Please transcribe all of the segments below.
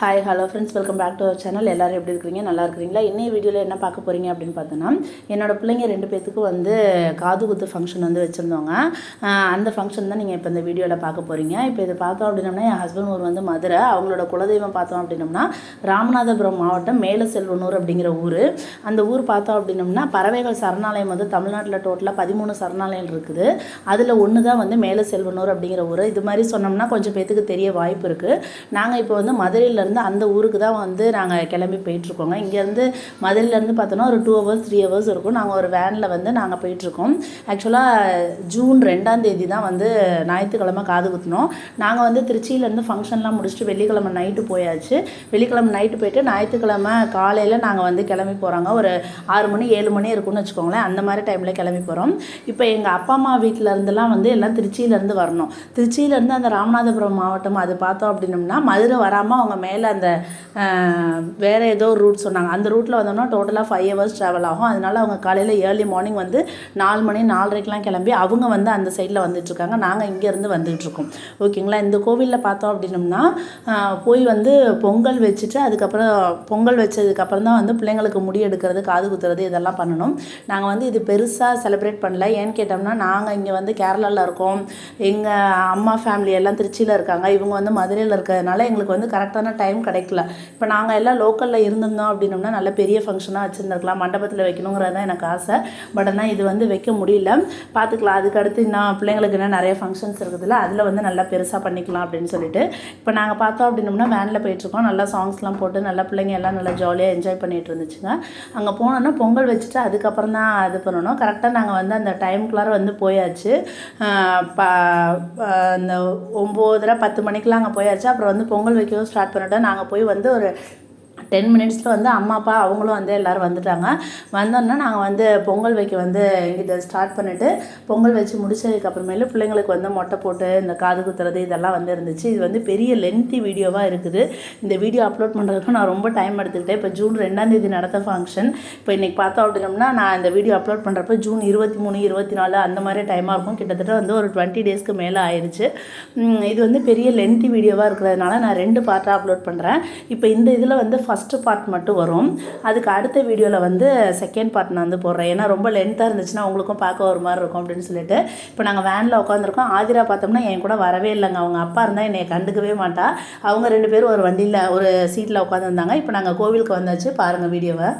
Hi hello friends welcome back to our channel எல்லோரும் எப்படி இருக்கிறீங்க? நல்லா இருக்கிறீங்களா? இன்னைய வீடியோவில் என்ன பார்க்க போகிறீங்க அப்படின்னு பார்த்தோன்னா என்னோட பிள்ளைங்க ரெண்டு பேத்துக்கு வந்து காது குத்து ஃபங்க்ஷன் வந்து வச்சுருந்தோங்க. அந்த ஃபங்க்ஷன் தான் நீங்கள் இப்போ இந்த வீடியோவில் பார்க்க போகிறீங்க இப்போ இதை பார்த்தோம் அப்படின்னம்னா என் ஹஸ்பண்ட் ஊர் வந்து மதுரை. அவங்களோட குலதெய்வம் பார்த்தோம் அப்படின்னம்னா ராமநாதபுரம் மாவட்டம் மேல செல்வனூர் அப்படிங்கிற ஊர். அந்த ஊர் பார்த்தோம் அப்படின்னம்னா பறவைகள் சரணாலயம் வந்து தமிழ்நாட்டில் டோட்டலாக பதிமூணு சரணாலயம் இருக்குது. அதில் ஒன்று தான் வந்து மேல செல்வனூர் அப்படிங்கிற ஊர். இது மாதிரி சொன்னோம்னா கொஞ்சம் பேத்துக்கு தெரிய வாய்ப்பு இருக்குது நாங்கள் இப்போ வந்து மதுரையில் இருந்து அந்த ஊருக்கு தான் வந்து நாங்கள் கிளம்பி போயிட்டுருக்கோங்க. இங்கேருந்து மதுரையிலேருந்து பார்த்தோன்னா ஒரு டூ ஹவர்ஸ் த்ரீ ஹவர்ஸ் இருக்கும். நாங்கள் ஒரு வேனில் வந்து நாங்கள் போயிட்டுருக்கோம். ஆக்சுவலாக ஜூன் ரெண்டாம் தேதி தான் வந்து ஞாயிற்றுக்கிழமை காது குத்தினோம். நாங்கள் வந்து திருச்சியிலேருந்து ஃபங்க்ஷன்லாம் முடிச்சுட்டு வெள்ளிக்கிழமை நைட்டு போயாச்சு. வெள்ளிக்கிழமை நைட்டு போயிட்டு ஞாயிற்றுக்கிழமை காலையில் நாங்கள் வந்து கிளம்பி போகிறாங்க ஒரு ஆறு மணி ஏழு மணி இருக்கும்னு வச்சுக்கோங்களேன். அந்த மாதிரி டைமில் கிளம்பி போகிறோம் இப்போ எங்கள் அப்பா அம்மா வீட்டிலருந்துலாம் வந்து எல்லாம் திருச்சியிலேருந்து வரணும். திருச்சியிலேருந்து அந்த ராமநாதபுரம் மாவட்டம் அது பார்த்தோம் அப்படின்னம்னா மதுரை வராமல் அவங்க மே மேலே அந்த வேறு ஏதோ ஒரு ரூட் சொன்னாங்க. அந்த ரூட்டில் வந்தோம்னா டோட்டலாக ஃபைவ் ஹவர்ஸ் ட்ராவல் ஆகும். அதனால அவங்க காலையில் ஏர்லி மார்னிங் வந்து நாலு மணி நாலரைக்கெலாம் கிளம்பி அவங்க வந்து அந்த சைடில் வந்துட்டுருக்காங்க. நாங்கள் இங்கேருந்து வந்துகிட்ருக்கோம் ஓகேங்களா? இந்த கோவிலில் பார்த்தோம் அப்படின்னம்னா போய் வந்து பொங்கல் வச்சுட்டு அதுக்கப்புறம் பொங்கல் வச்சதுக்கப்புறம் தான் வந்து பிள்ளைங்களுக்கு முடி எடுக்கிறது காது குத்துறது இதெல்லாம் பண்ணணும். நாங்கள் வந்து இது பெருசாக செலிப்ரேட் பண்ணல. ஏன்னு கேட்டோம்னா நாங்கள் இங்கே வந்து கேரளாவில் இருக்கோம். எங்கள் அம்மா ஃபேமிலி எல்லாம் திருச்சியில் இருக்காங்க. இவங்க வந்து மதுரையில் இருக்கிறதுனால எங்களுக்கு வந்து கரெக்டான டைம் கிடைக்கல. இப்போ நாங்கள் எல்லாம் லோக்கலில் இருந்திருந்தோம் அப்படின்னோம்னா நல்ல பெரிய ஃபங்க்ஷனாக வச்சுருந்துருக்கலாம். மண்டபத்தில் வைக்கணுங்கிறது தான் எனக்கு ஆசை. பட் ஆனால் இது வந்து வைக்க முடியல. பார்த்துக்கலாம் அதுக்கடுத்து இன்னும் பிள்ளைங்களுக்கு என்ன நிறைய ஃபங்க்ஷன்ஸ் இருக்குதுல்ல அதில் வந்து நல்லா பெருசாக பண்ணிக்கலாம் அப்படின்னு சொல்லிட்டு. இப்போ நாங்கள் பார்த்தோம் அப்படின்னோம்னா வேனில் போயிட்டுருக்கோம் நல்லா சாங்ஸ்லாம் போட்டு நல்லா பிள்ளைங்க எல்லாம் நல்லா ஜாலியாக என்ஜாய் பண்ணிட்டு இருந்துச்சுங்க. அங்கே போனோன்னா பொங்கல் வச்சுட்டு அதுக்கப்புறம் தான் இது பண்ணணும். கரெக்டாக நாங்கள் வந்து அந்த டைமுக்குள்ளார வந்து போயாச்சு. அந்த ஒம்போதரை பத்து மணிக்கெலாம் அங்கே போயாச்சு. அப்புறம் வந்து பொங்கல் வைக்கவும் ஸ்டார்ட் பண்ணிட்டோம். நாங்கள் போய் வந்து ஒரு டென் மினிட்ஸில் வந்து அம்மா அப்பா அவங்களும் வந்து எல்லோரும் வந்துட்டாங்க. வந்தோன்னா நாங்கள் வந்து பொங்கல் வைக்க வந்து இதை ஸ்டார்ட் பண்ணிவிட்டு பொங்கல் வச்சு முடிச்சதுக்கப்புறமேலு பிள்ளைங்களுக்கு வந்து மொட்டை போட்டு இந்த காது குத்துறது இதெல்லாம் வந்து இருந்துச்சு. இது வந்து பெரிய லென்த்தி வீடியோவாக இருக்குது. இந்த வீடியோ அப்லோட் பண்ணுறதுக்கு நான் ரொம்ப டைம் எடுத்துக்கிட்டேன். இப்போ ஜூன் ரெண்டாந்தேதி நடத்த நடந்த ஃபங்க்ஷன் இப்போ இன்றைக்கி பார்த்தோம் அப்படின்னம்னா நான் இந்த வீடியோ அப்லோட் பண்ணுறப்ப ஜூன் இருபத்தி மூணு இருபத்தி நாலு அந்த மாதிரி டைமாக இருக்கும். கிட்டத்தட்ட வந்து ஒரு டுவெண்ட்டி டேஸ்க்கு மேலே ஆயிடுச்சு இது வந்து பெரிய லென்த்தி வீடியோவாக இருக்கிறதுனால நான் ரெண்டு பார்ட்டாக அப்லோட் பண்ணுறேன் இப்போ இந்த இதில் வந்து ஃபஸ்ட்டு பார்ட் மட்டும் வரும். அதுக்கு அடுத்த வீடியோவில் வந்து செகண்ட் பார்ட் நான் வந்து போடுறேன். ஏன்னா ரொம்ப லென்த்தாக இருந்துச்சுன்னா உங்களுக்கும் பார்க்க ஒரு மாதிரி இருக்கும் அப்படின்னு சொல்லிட்டு. இப்போ நாங்கள் வேனில் உட்காந்துருக்கோம் ஆதிரா பார்த்தோம்னா என் கூட வரவே இல்லைங்க. அவங்க அப்பா இருந்தால் என்னை கண்டுக்கவே மாட்டா. அவங்க ரெண்டு பேரும் ஒரு வண்டியில் ஒரு சீட்டில் உட்காந்துருந்தாங்க இப்போ நாங்கள் கோவிலுக்கு வந்தாச்சு. பாருங்கள் வீடியோவை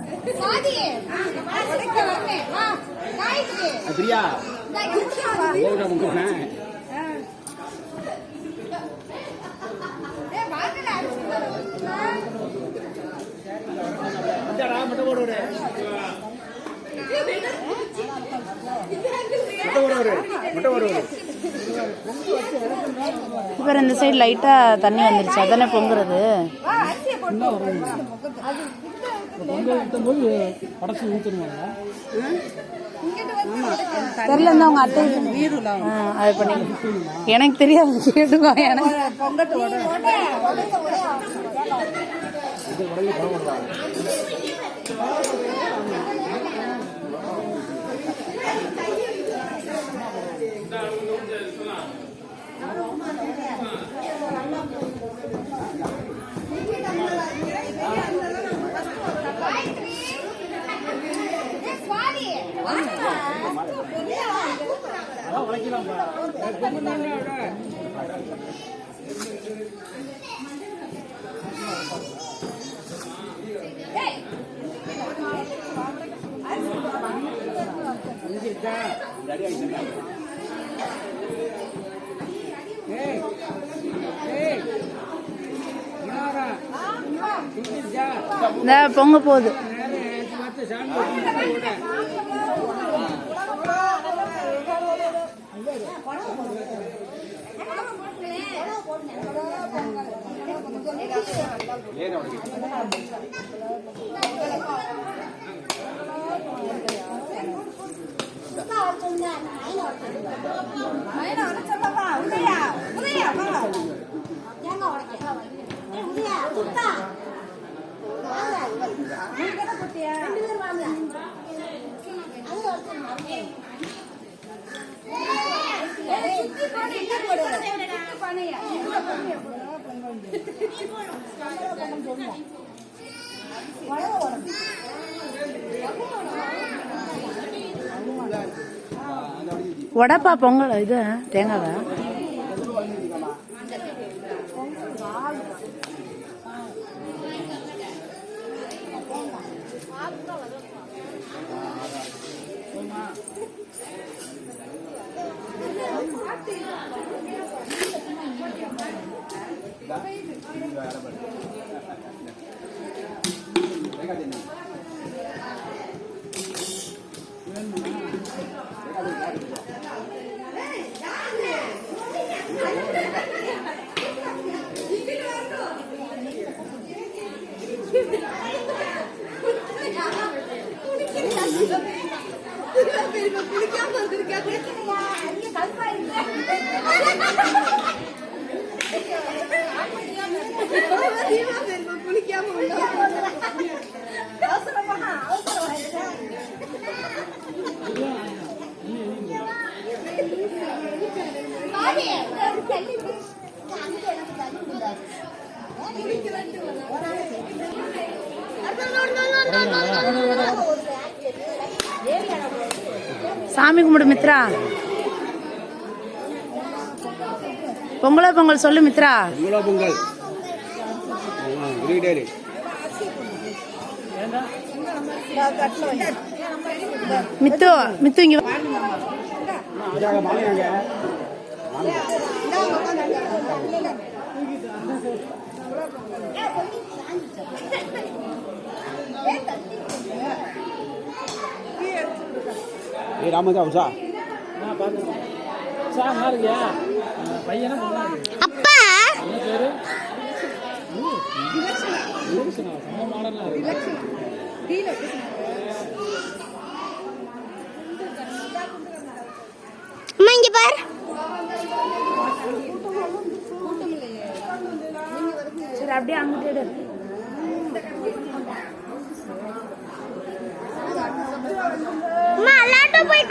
பிரியா ஓட முக்கிய ஏ வாங்கடா இந்தடா முட்டை போடு ஒரு முட்டை போடு ஒரு முட்டை போடு ஒரு இப்போ இந்த சைடு லைட்டாக தண்ணி வந்துருச்சு. அதானே பொங்குறது? தெரியல அவங்க அத்தை அது பண்ணி எனக்கு தெரியாது கேட்டுக்கோ எனக்கு. பொங்கட்டு உடைய உடைய உடைய இது உடனே படம் வருதா ஏ சுவாதி வாங்கடா அதான் உழைக்கலாம்ப்பா ஏய் இருக்கா ரெடி ஆகிடுச்சா ஏய் ஏய் இனாரா இங்கிருச்சா இந்த பொங்க போகுது. நேரம் பார்த்து சாமி கூட மைனா வர சொல்லப்பா உதயா உதயா வா ஏங்க உடைக்க ஏ உதயா குத்தா நீ கிட்ட குத்தியா ரெண்டு பேர் வாங்க அது ஒருத்தர் ஏய் சுத்தி போடு இங்க போடு சுத்தி பானையா இங்க பானையா போடு வடப்பா பொங்கல் இது தேங்காவா கும்பிடு மித்ரா. பொங்கலோ பொங்கல் சொல்லு மித்ரா. பொங்கலோ மித்து மித்து இங்க வா. ஏ ராமதா உஷா. சார் நல்லா இருக்கியா பையனா? பொண்ணு அப்பா இங்க பாரு. சரி அப்படியே அங்கிட்டு எடு. அம்மா எல்லாட்டும் போய்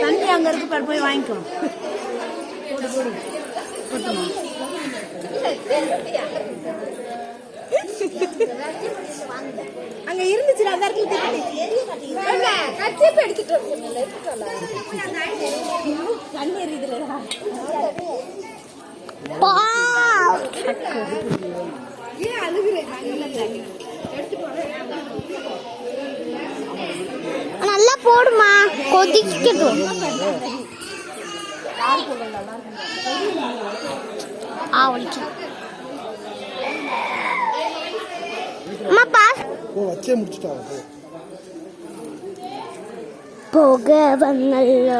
தண்ணி அங்க இருக்கு பாரு போய் வாங்கிக்கோ. போடு போடு. போட்டுமா? அங்க இருந்துச்சு அந்த இடத்துல கச்சிப்பு எடுத்துட்டு தண்ணி எரியுதுல ஏன் அழுகுறேன் நல்லா போடுமா கொதிக்கட்டும் ஆ அம்மா முடிச்சுட்டாங்க போக வந்தல்ல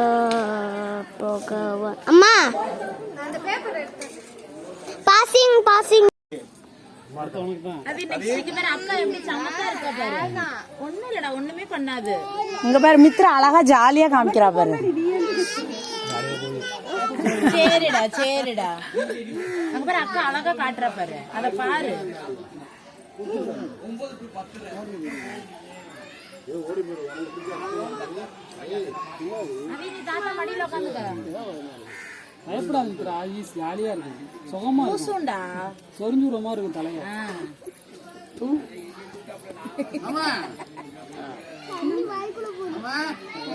போக வ- அம்மா. பாசிங் பாசிங் இங்க பாரு மித்ரா அழகா ஜாலியா காமிக்கிறா பாரு. சரிடா சரிடா. அங்க பாரு அக்கா அழகா காட்டுறா பாரு. அத பாரு. அவி, நீ தாத்தா மடியில உட்காந்துக்க பயப்படாது இருக்கிற ஈஸ் ஜாலியா இருக்கு. சுகமா இருக்கும். பூசுண்டா? சொரிஞ்சுற மாதிரி இருக்கும் தலைய.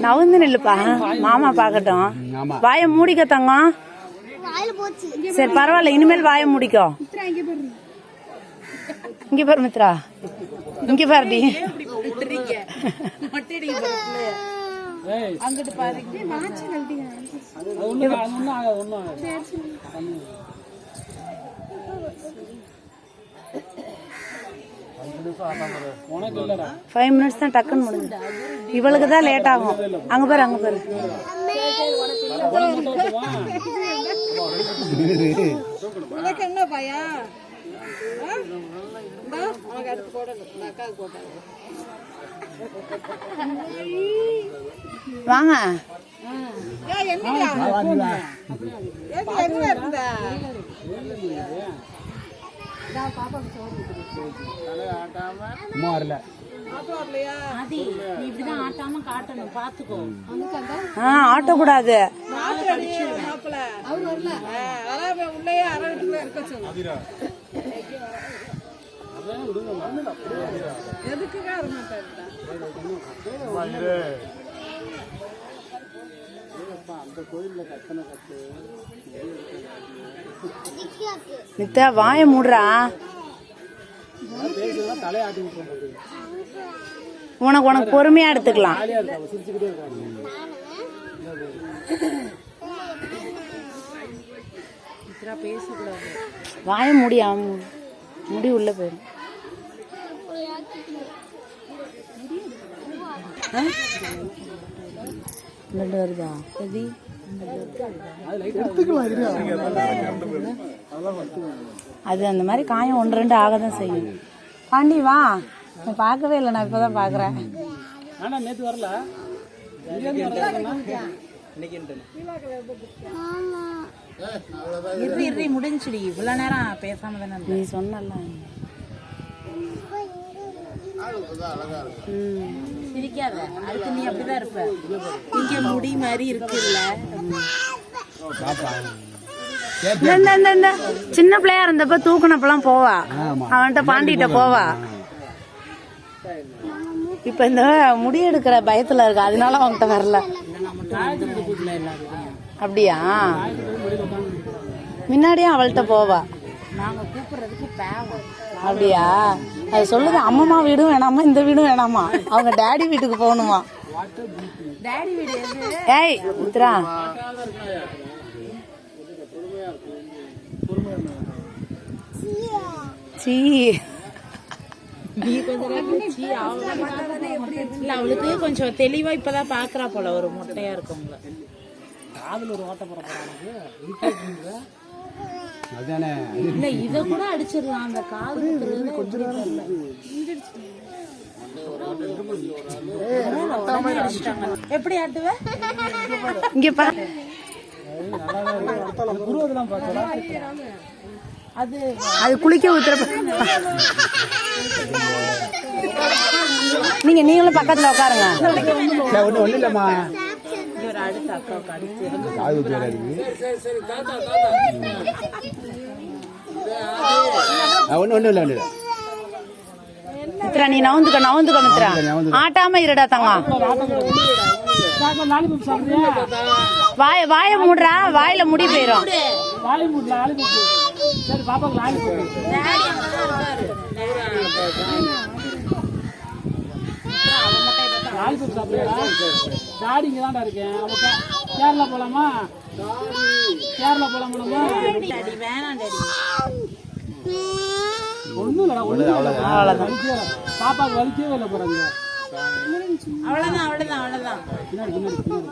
நவுந்து நில்லுப்பா. மாமா பாக்கட்டும் ஆமா. வாயை மூடிக்க தங்கம் வாயில போச்சு. சரி பரவாயில்ல இனிமேல் வாயை மூடிக்கோ. இங்க பாரு. மித்ரா. இங்க பாருடி அது ஒண்ணு அது ஆகாது ஆகாது ஃபைவ் மினிட்ஸ் தான் டக்குன்னு முடிஞ்சு. இவளுக்கு தான் லேட் ஆகும். அங்கே பாரு அங்கே பாரு. உனக்கு என்ன? இந்தா, உனக்கு அடுத்து போடணும். இந்த அக்காவுக்கு போட்டாங்க. வாங்க? ஆ. ஆட்டக்கூடாது. மாப்பிள்ளை நித்தா வாய மூடுறா. உனக்கு உனக்கு பொறுமையா எடுத்துக்கலாம். வாய இருக்கா முடி உள்ள போயிடும் இங்கிட்டு வருதா எதி அது அந்த மாதிரி காயம் ஒன்று ரெண்டு ஆக தான் செய்யும். பாண்டி வா. நான் பார்க்கவே இல்லை நான் இப்போதான் பார்க்குறேன். ஆனா நேத்து வரல? இரு இரு முடிஞ்சுடி இவ்வளவு நேரம் பேசாம தானே இருந்த. நீ சொன்னல. சிரிக்காத. அடுத்து நீ அப்படிதான் இருப்ப. இங்க முடி மாதிரி இருக்குல்ல. சின்ன பிள்ளையா இருந்தப்ப தூக்குனப்பெல்லாம் போவா. அவன்கிட்ட பாண்டிகிட்ட போவா. இப்ப இந்த முடி எடுக்கிற பயத்துல இருக்கு. அதனால அவன்கிட்ட வரல. அப்படியா? முன்னாடியே அவள்கிட்ட போவா. நாங்க கூப்பிடுறதுக்கு பேவம். அப்படியா? அது சொல்லுது அம்மம்மா வீடும் வேணாமா இந்த வீடும் வேணாமா அவங்க டேடி வீட்டுக்கு போகணுமா? டேடி வீடு எது? ஏய் மித்ரா சீ. அவளுக்கு கொஞ்சம் தெளிவா இப்பதான் பாக்குறா போல ஒரு மொட்டையா இருக்கவங்கள காதுல ஒரு ஓட்ட போற அதுதானே இல்ல இத கூட அடிச்சிடலாம். அந்த காது குத்துறது எப்படி ஆட்டுவ? இங்க பாரு அது அது குளிக்க ஊத்துற நீங்க நீங்களும் பக்கத்துல உட்காருங்க. ஒன்றும் இல்லைம்மா. ஒரு அடுத்த அக்காவுக்கு அடுத்து காது ஊற்றி வேற இருக்கு ஒன்றும் ஒன்றும் இல்லை ஒன்றும் இல்லை. மித்ரா நீ நவுந்துக்க நவுந்துக்க மித்ரா. ஆட்டாம இருடா சாப்பிடுறியா வாய வாய மூடுறா. வாயில முடி போயிரும். லாலிபப் லாலிபப் டேடி இங்க தான்டா இருக்கேன் அவ கேரளா போலாமா? கேரளா போலாமா நம்ம? டேடி வேணாம் டேடி ஒண்ணும் இல்லடா ஒண்ணும் இல்ல வலிக்கவே இல்ல. பாப்பாக்கு வலிக்கவே இல்லை போறாங்க அவ்வளவுதான் அவ்வளவுதான் அவ்வளவுதான். பின்னாடி பின்னாடி பின்னாடி.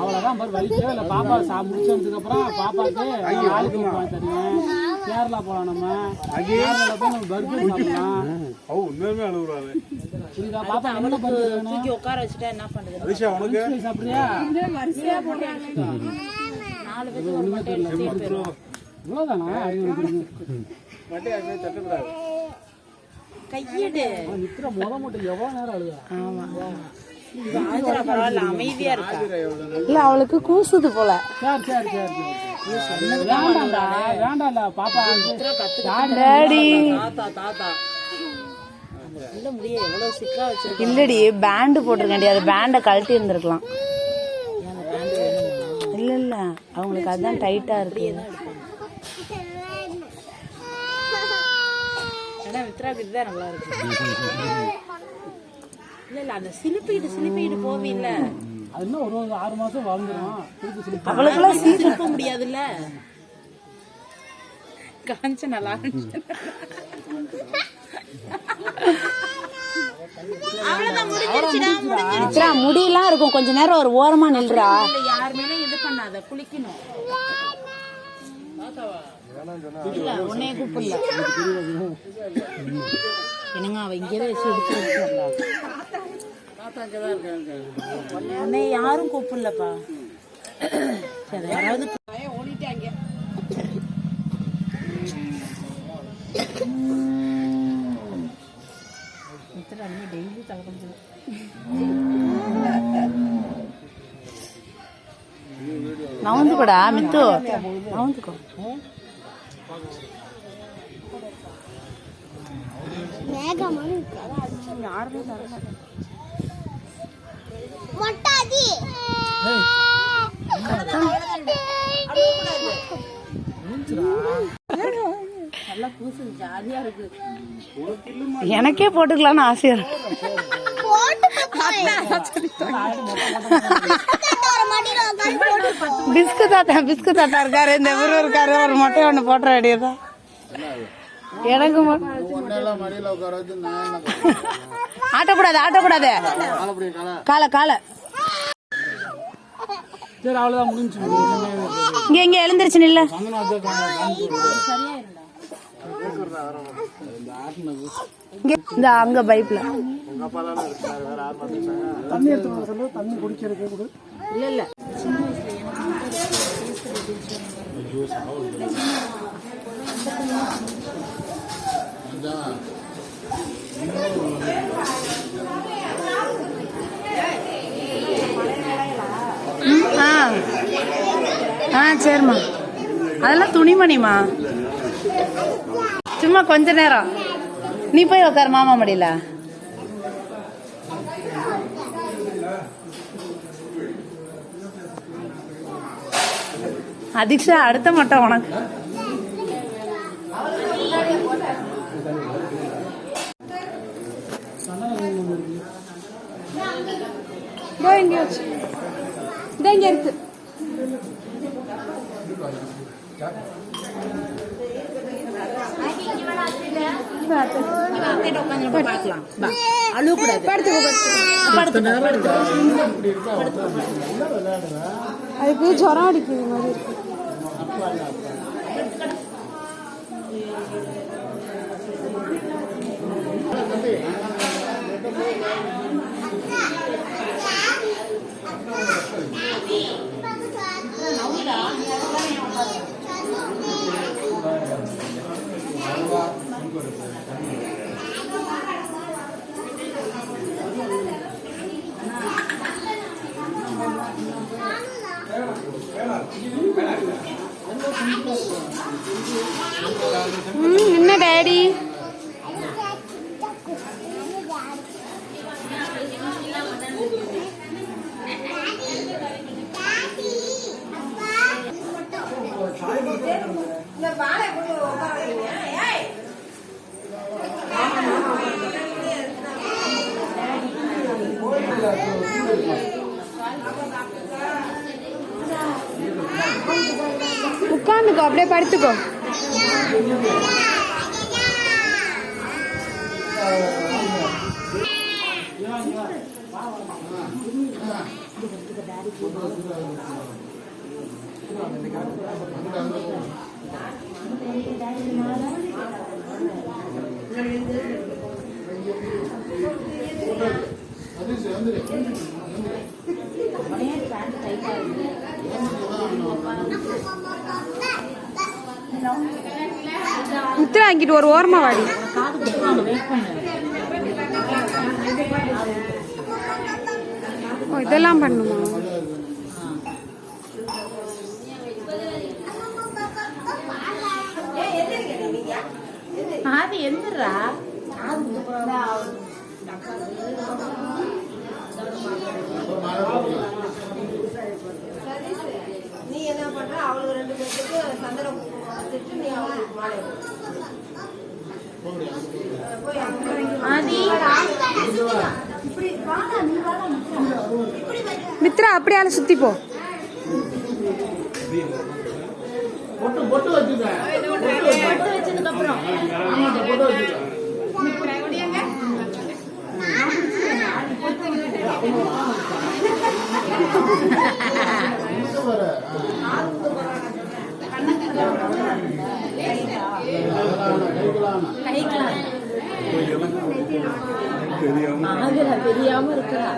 அவ்வளவுதான் பாரு வலிக்கவே இல்லை. பாப்பா சா முடிச்சு வந்ததுக்கு அப்புறம் பாப்பாக்கு லாலிபப் வாங்கி தருவேன் கேரளா போலாம் நம்ம. கேரளால போய் நம்ம பர்கர் சாப்பிடலாம். புரியுதா பாப்பா என்ன பர்கர் தூக்கி உட்கார வச்சுட்டா என்ன பண்றது? ஃபிஷ் சாப்பிடுறியா? நாலு பேருக்கு ஒரு மட்டை எடுத்துட்டே போயிரும் இவ்வளவுதானா? அறிவு கையெடு. நிக்கிற முத மட்டும் எவ்வளவு நேரம் ஆந்திரா பரவாயில்ல அமைதியா இருக்கா இல்ல அவளுக்கு கூசுது போல. சரி சரி சரி சரி. வேண்டாம்டா பாப்பா. டாடி. இல்லடி பேண்டு போட்டிருக்கேன்டி. அது பேண்டை கழட்டி இருந்திருக்கலாம். இல்ல இல்ல. அவங்களுக்கு அதான் டைட்டா இருக்கு. நல்லா இருக்கு. இல்ல இல்ல அந்த சிலுப்பிட்டு சிலுப்பிட்டு போவில்ல. அது இன்னும் ஒரு ஆறு மாசம் வாழ்ந்துரும். திருப்பி சொல்லி அவளுக்குலாம் சீ திருப்ப முடியாதுல்ல? காஞ்ச நல்லா முடியெல்லாம் இருக்கும். கொஞ்ச நேரம் ஒரு ஓரமா நில்றா. யார் மேலும் இது பண்ணாத குளிக்கணும். உன்னைய கூப்பிடல. என்னங்க அவ இங்கேயே வச்சு எடுத்து உன்னை யாரும் கூப்பிடலப்பா. சரி யாராவது டெய்லி தலைக்கணும் நவுந்துக்கோடா மித்து. நவுந்துக்கோ. மொட்டாதி நல்லா பூசு இருக்கு. எனக்கே போட்டுக்கலாம்னு ஆசையா இருக்கு. பிஸ்கு தாத்தா பிஸ்கு தாத்தா இருக்காரு. இந்த இவரு இருக்காரு ஒரு மொட்டை ஒன்று போட்டுற வேண்டியதான் எனக்கு ஆட்டக்கூடாது ஆட்டக்கூடாது. காலை காலை. சரி அவ்வளோதான் முடிஞ்சு இங்க இங்க எழுந்திருச்சு நில்ல. இங்க இந்த அங்க பைப்ல தண்ணி குடிக்கிறதுக்கு கொடு. இல்ல. இல்ல ஆ. ஆ சரிம்மா. அதெல்லாம் துணிமணிமா சும்மா கொஞ்ச நேரம். நீ போய் உட்காரு மாமா மடியில. அதிக்ஷா அடுத்த மட்டும் உனக்கு. இதோ இங்க வச்சு இதோ இருக்கு அதுக்கு ஜுரம் அடிக்குது மாதிரி இருக்கு. என்ன டேடி உட்காந்துக்கோ அப்படியே படுத்துக்கோ Thank you. முத்திர வாங்கிட்டு ஒரு ஓரமா வாடி. ஓ இதெல்லாம் பண்ணுமா? ஆதி எந்திரா? நீ என்ன பண்ற? அவளுக்கு ரெண்டு பேருக்கு சந்தனம் வச்சுட்டு நீ அவளுக்கு மாலை ஆதி? மித்ரா அப்படியால சுத்தி போ. பொட்டு பொட்டு வச்சுக்க. தெரியாம இருக்கிறா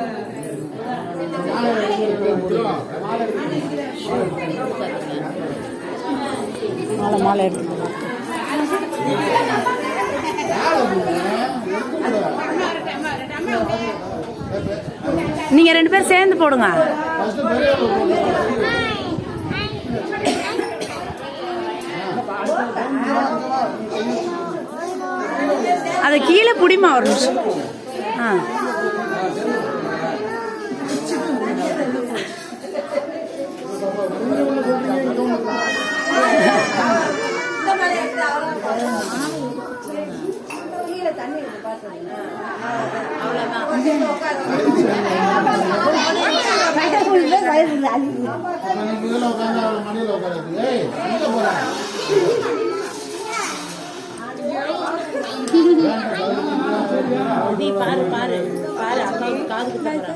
மாலை மாலை எடுத்து நீங்க ரெண்டு பேரும் சேர்ந்து போடுங்க. அது அதை கீழே புடிமா ஒரு நிமிஷம். ஆ. நீ பாரு. பாரு பாரு அக்காவுக்கு காது வந்து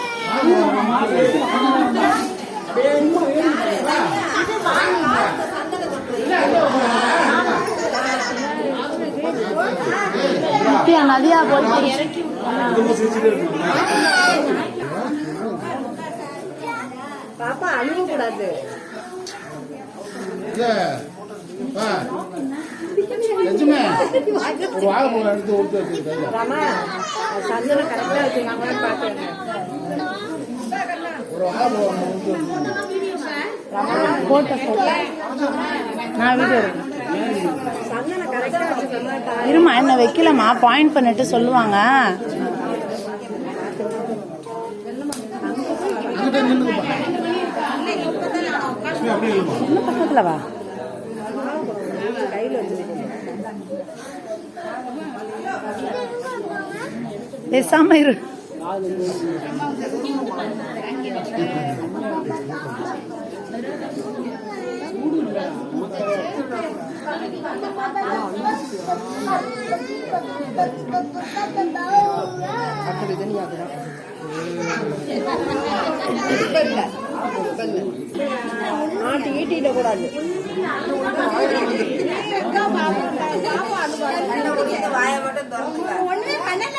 குட்டியா நதியா போச்சு பாப்பா அழுவ கூடாது ஒரு வாழைப்பழம் எடுத்து கொடுத்து ராமா சந்தனம் கரெக்டாக வச்சுருக்காங்கன்னு பார்த்துருங்க ஒரு வாழைப்பழம் கொடுத்து வச்சுக்க போட்ட போட்டோ நான் வீடியோ இருமா என்ன வைக்கலம்மா? பாயிண்ட் பண்ணிட்டு சொல்லுவாங்க. இன்னும் பக்கத்துல வா. கையில் பேசாம இரு நாட்டு ஈட்டிட கூடாது ஒண்ணுமே பண்ணல.